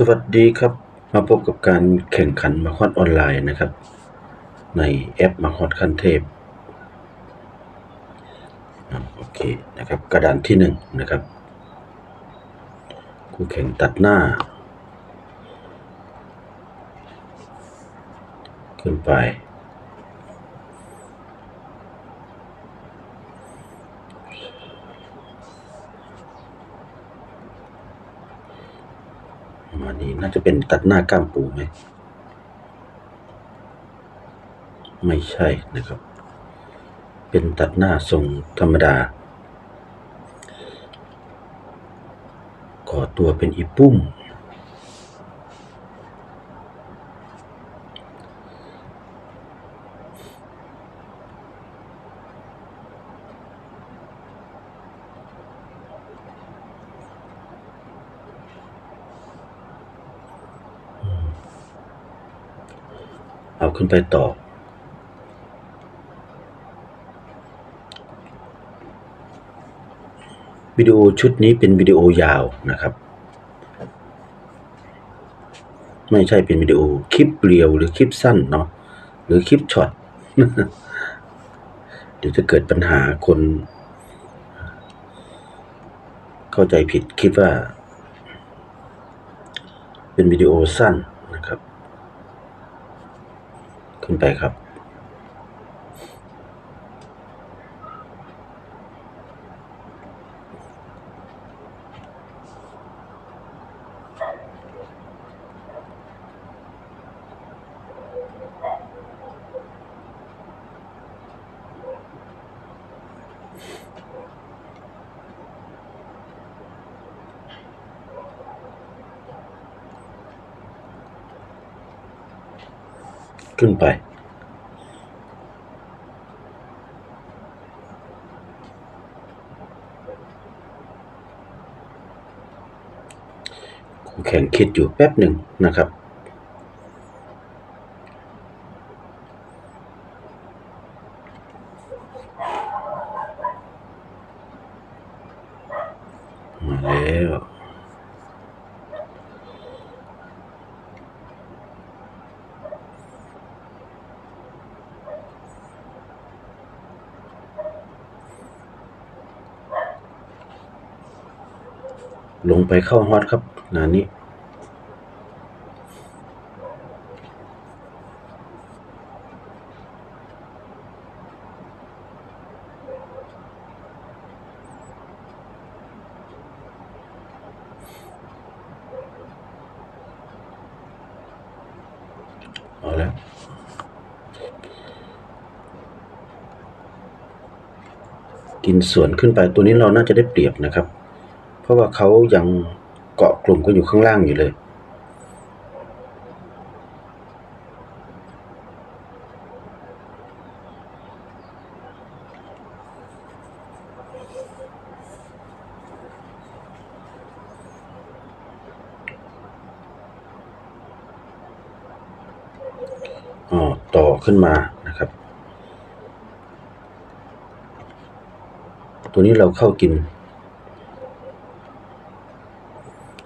สวัสดีครับ มาพบกับการแข่งขันมาคอนออนไลน์นะครับ ในแอปมาคอนคันเทพอ่าโอเคนะครับกระดานที่หนึ่งนะครับคู่แข่งตัดหน้า ขึ้นไป ประมาณ นี้น่าจะเป็นตัดหน้ากล้ามปูไหมไม่ใช่นะครับ เป็นตัดหน้าทรงธรรมดาขอตัวเป็นอีปุ้ม ขึ้นไปต่อ วิดีโอชุดนี้เป็นวิดีโอยาวนะครับ ไม่ใช่เป็นวิดีโอคลิปเรียวหรือคลิปสั้นเนาะหรือคลิปช็อตเดี๋ยวจะเกิดปัญหาคน เข้าใจผิดคิดว่า เป็นวิดีโอสั้น ขึ้นไปครับ ขึ้นไป คู่ แข่งคิดอยู่แป๊บหนึ่งนะครับ มาแล้วลงไปเข้าฮอตครับงาน กินสวนขึ้นไปตัวนี้เราน่าจะได้เปรียบนะครับ เพราะว่าเขายังเกาะกลุ่มกันอยู่ข้างล่างอยู่เลยอ๋อต่อขึ้นมานะครับ ตัวนี้เราเข้ากิน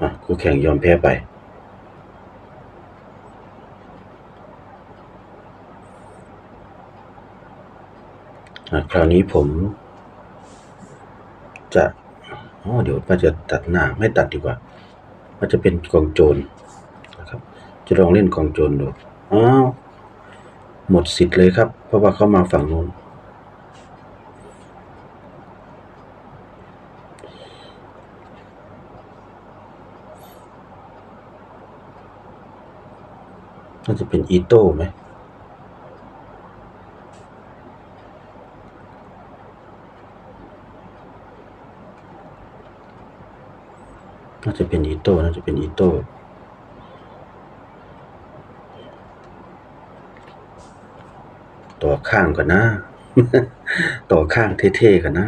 อะคู่แข่งยอมแพ้ไปอะคราวนี้ผม จะอ๋อเดี๋ยวว่าจะตัดหน้า ไม่ตัดดีกว่าว่าจะเป็นกองโจรนะครับ จะลองเล่นกองโจรดู อ้าว หมดสิทธิ์เลยครับ เพราะว่าเข้ามาฝั่งนู้น น่าจะเป็นอีโต้ไหมน่าจะเป็นอีโต้น่าจะเป็นอีโต้ต่อข้างก่อนนะ ต่อข้างเท่ๆก่อนนะ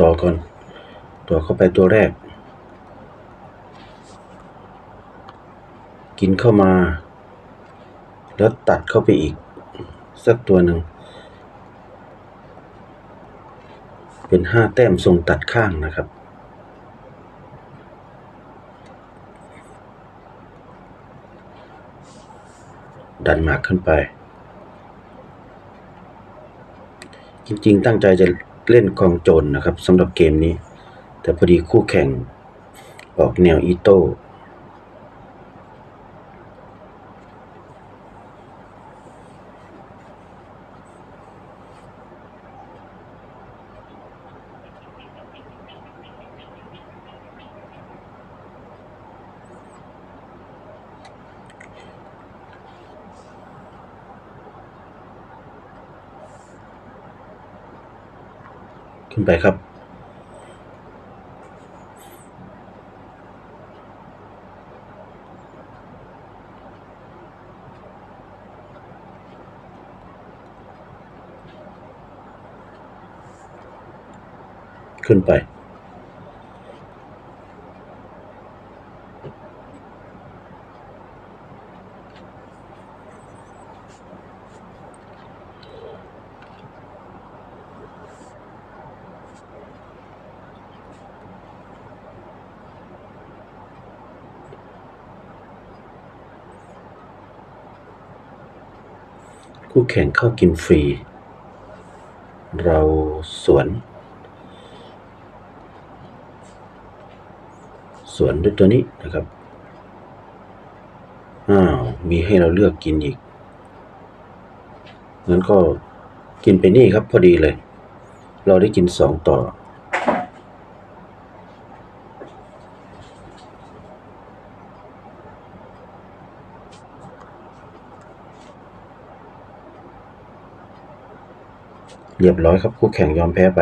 ต่อก่อน ต่อเข้าไปตัวแรก กินเข้ามา แล้วตัดเข้าไปอีก สักตัวหนึ่ง เป็นห้าแต้มทรงตัดข้างนะครับดันหมากขึ้นไป จริงๆ ตั้งใจจะ เล่นกองโจรนะครับสำหรับเกมนี้ แต่พอดีคู่แข่งออกแนวอีโต้ ขึ้นไปครับ ขึ้นไป คู่แข่งเข้ากินฟรี เราสวน สวนด้วยตัวนี้นะครับ อ้าว มีให้เราเลือกกินอีก งั้นก็กินไปนี่ครับพอดีเลย เราได้กินสองต่อ เรียบร้อยครับคู่แข่งยอมแพ้ไป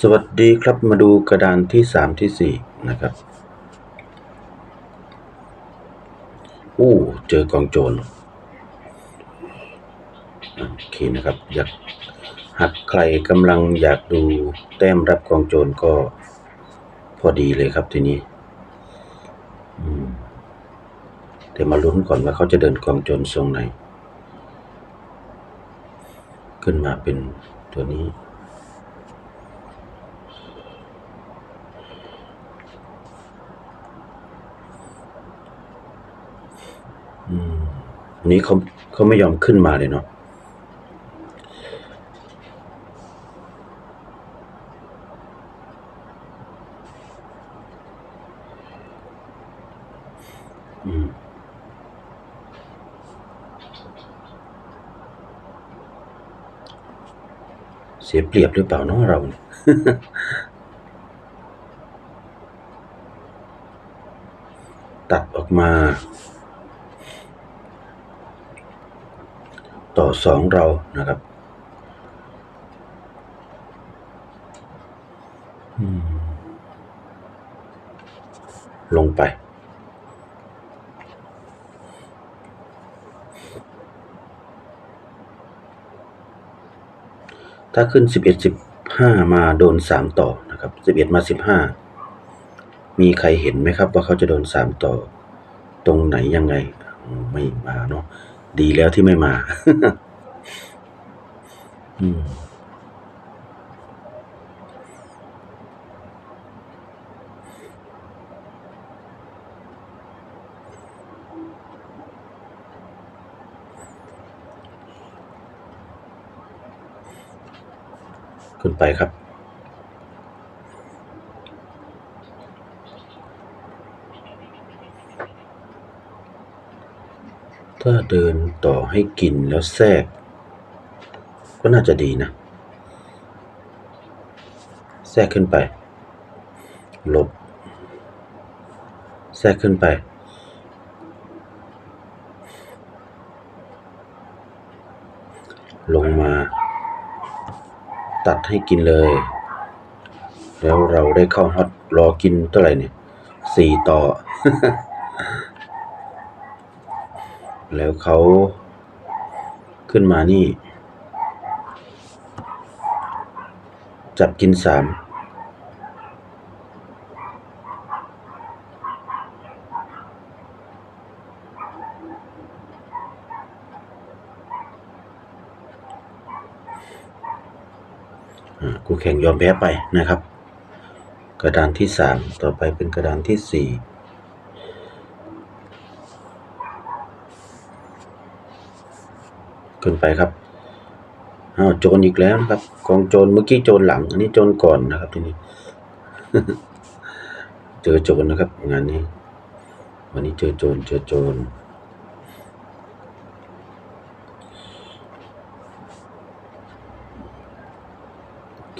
สวัสดีครับมาดูกระดานที่สามที่สี่นะครับ อู้เจอกองโจรโอเคนะครับ อยากหากใครกำลังอยากดูแต้มรับกองโจรก็พอดีเลยครับทีนี้ อืม แต่มาลุ้นก่อนว่าเขาจะเดินกองโจรทรงไหน ขึ้นมาเป็นตัวนี้ อืมอันนี้เขาเขาไม่ยอมขึ้นมาเลยเนาะ เสียเปรียบหรือเปล่าเนาะเราเนี่ยตัดออกมา ต่อสองเรานะครับลงไป ถ้าขึ้นสิบเอ็ดสิบห้ามาโดนสามต่อนะครับสิบเอ็ดมาสิบห้ามีใครเห็นไหมครับว่าเขาจะโดนสามต่อ ตรงไหนยังไง ไม่มาเนาะ ดีแล้วที่ไม่มา อืม ขึ้นไปครับ ถ้าเดินต่อให้กินแล้วแทรก ก็น่าจะดีนะ แทรกขึ้นไป ลบ แทรกขึ้นไป ลงมา ตัดให้กินเลย แล้วเราได้เข้าฮอตรอกินเท่าไหร่เนี่ยสี่ต่อ แล้วเขาขึ้นมานี่ จับกินสาม คู่แข่งยอมแพ้ไปนะครับ กระดานที่สามต่อไปเป็นกระดานที่สี่ขึ้นไปครับอ้าวโจรอีกแล้วนะครับ กองโจรเมื่อกี้โจรหลัง อันนี้โจรก่อนนะครับทีนี้ เจอโจรนะครับ งานนี้ วันนี้เจอโจรเจอโจร โอเ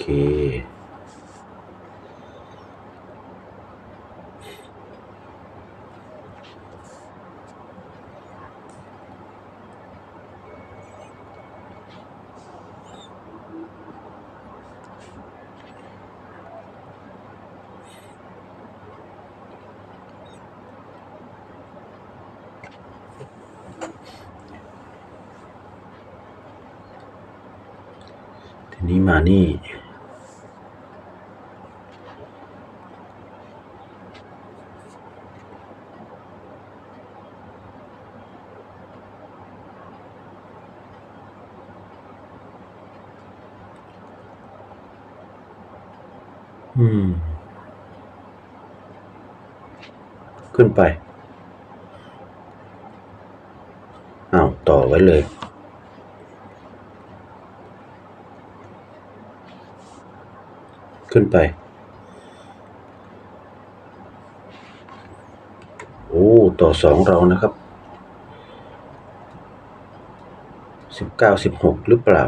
ค ที นี้มานี่ อืม ขึ้นไปอ้าวต่อไว้เลย ขึ้นไป โอ้ ต่อสองเรานะครับสิบเก้าสิบหกหรือเปล่า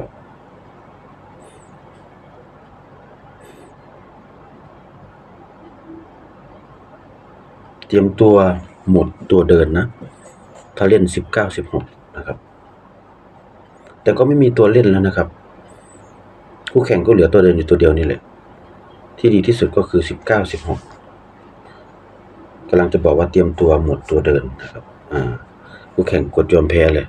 รียมตัวหมดตัวเดินนะ ถ้าเล่นสิบเก้าสิบหกนะครับ แต่ก็ไม่มีตัวเล่นแล้วนะครับ คู่แข่งก็เหลือตัวเดินอยู่ตัวเดียวนี่แหละ ที่ดีที่สุดก็คือสิบเก้าสิบหกกำลังจะบอกว่าเตรียมตัวหมดตัวเดินนะครับ อ่า คู่แข่งกดยอมแพ้เลย